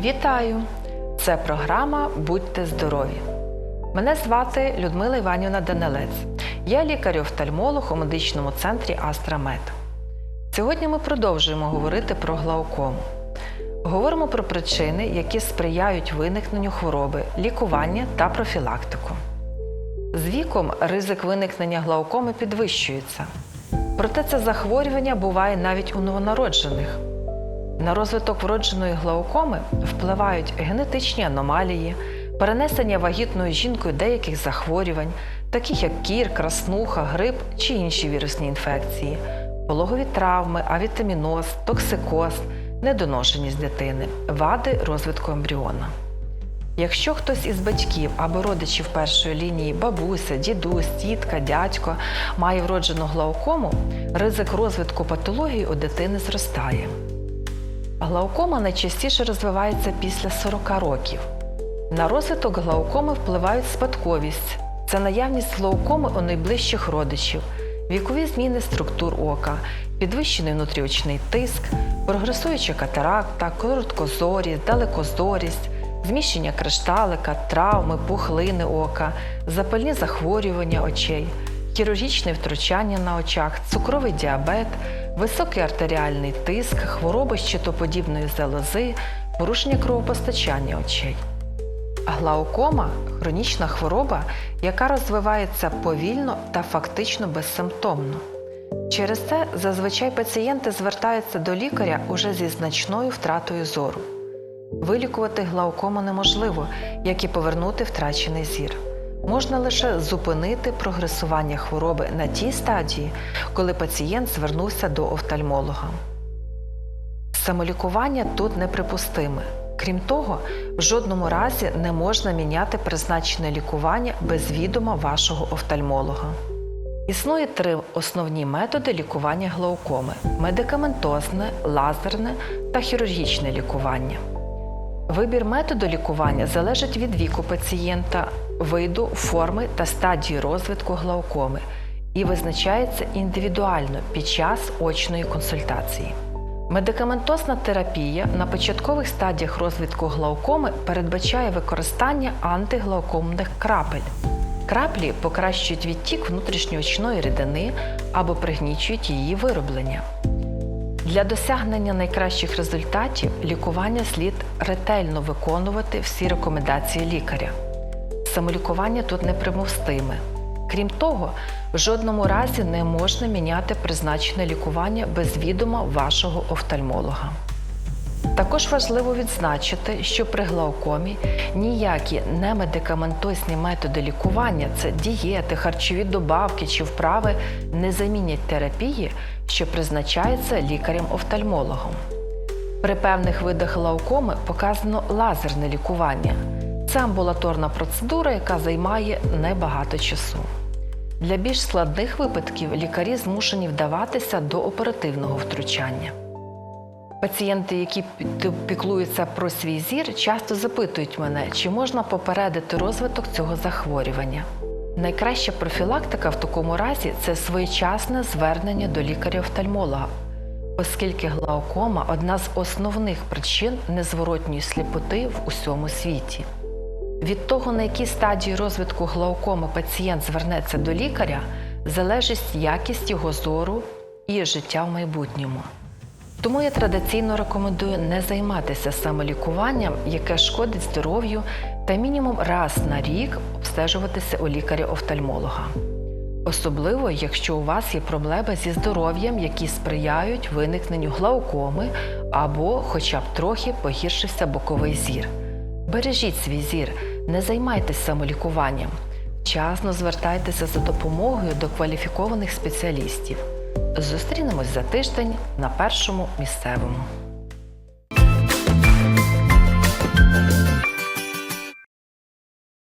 Вітаю! Це програма Будьте здорові. Мене звати Людмила Іванівна Данилець. Я лікар-офтальмолог у медичному центрі Астрамед. Сьогодні ми продовжуємо говорити про глаукому. Говоримо про причини, які сприяють виникненню хвороби, лікування та профілактику. З віком ризик виникнення глаукоми підвищується. Проте це захворювання буває навіть у новонароджених. На розвиток вродженої глаукоми впливають генетичні аномалії, перенесення вагітною жінкою деяких захворювань, таких як кір, краснуха, грип чи інші вірусні інфекції, пологові травми, авітаміноз, токсикоз, недоношеність дитини, вади розвитку ембріона. Якщо хтось із батьків або родичів першої лінії, бабуся, дідусь, тітка, дядько має вроджену глаукому, ризик розвитку патології у дитини зростає. Глаукома найчастіше розвивається після 40 років. На розвиток глаукоми впливають спадковість, це наявність глаукоми у найближчих родичів, вікові зміни структур ока, підвищений внутріочний тиск, прогресуюча катаракта, короткозорість, далекозорість, зміщення кришталика, травми, пухлини ока, запальні захворювання очей, хірургічне втручання на очах, цукровий діабет, високий артеріальний тиск, хвороби щитоподібної залози, порушення кровопостачання очей. Глаукома хронічна хвороба, яка розвивається повільно та фактично безсимптомно. Через це зазвичай пацієнти звертаються до лікаря уже зі значною втратою зору. Вилікувати глаукому неможливо, як і повернути втрачений зір. Можна лише зупинити прогресування хвороби на тій стадії, коли пацієнт звернувся до офтальмолога. Самолікування тут неприпустиме. Крім того, в жодному разі не можна міняти призначене лікування без відома вашого офтальмолога. Існує три основні методи лікування глаукоми: медикаментозне, лазерне та хірургічне лікування. Вибір методу лікування залежить від віку пацієнта, виду, форми та стадії розвитку глаукоми і визначається індивідуально під час очної консультації. Медикаментозна терапія на початкових стадіях розвитку глаукоми передбачає використання антиглаукомних крапель. Краплі покращують відтік внутрішньоочної рідини або пригнічують її вироблення. Для досягнення найкращих результатів лікування слід ретельно виконувати всі рекомендації лікаря. Самолікування тут непримустиме. Крім того, в жодному разі не можна міняти призначене лікування без відома вашого офтальмолога. Також важливо відзначити, що при глаукомі ніякі немедикаментозні методи лікування це дієти, харчові добавки чи вправи не замінять терапії, що призначається лікарем-офтальмологом. При певних видах глаукоми показано лазерне лікування. Це амбулаторна процедура, яка займає небагато часу. Для більш складних випадків лікарі змушені вдаватися до оперативного втручання. Пацієнти, які піклуються про свій зір, часто запитують мене, чи можна попередити розвиток цього захворювання. Найкраща профілактика в такому разі це своєчасне звернення до лікаря-офтальмолога, оскільки глаукома одна з основних причин незворотньої сліпоти в усьому світі. Від того, на якій стадії розвитку глаукоми пацієнт звернеться до лікаря, залежить якість його зору і життя в майбутньому. Тому я традиційно рекомендую не займатися самолікуванням, яке шкодить здоров'ю, та мінімум раз на рік обстежуватися у лікаря-офтальмолога. Особливо, якщо у вас є проблеми зі здоров'ям, які сприяють виникненню глаукоми або хоча б трохи погіршився боковий зір. Бережіть свій зір, не займайтесь самолікуванням. Вчасно звертайтеся за допомогою до кваліфікованих спеціалістів. Зустрінемось за тиждень на першому місцевому.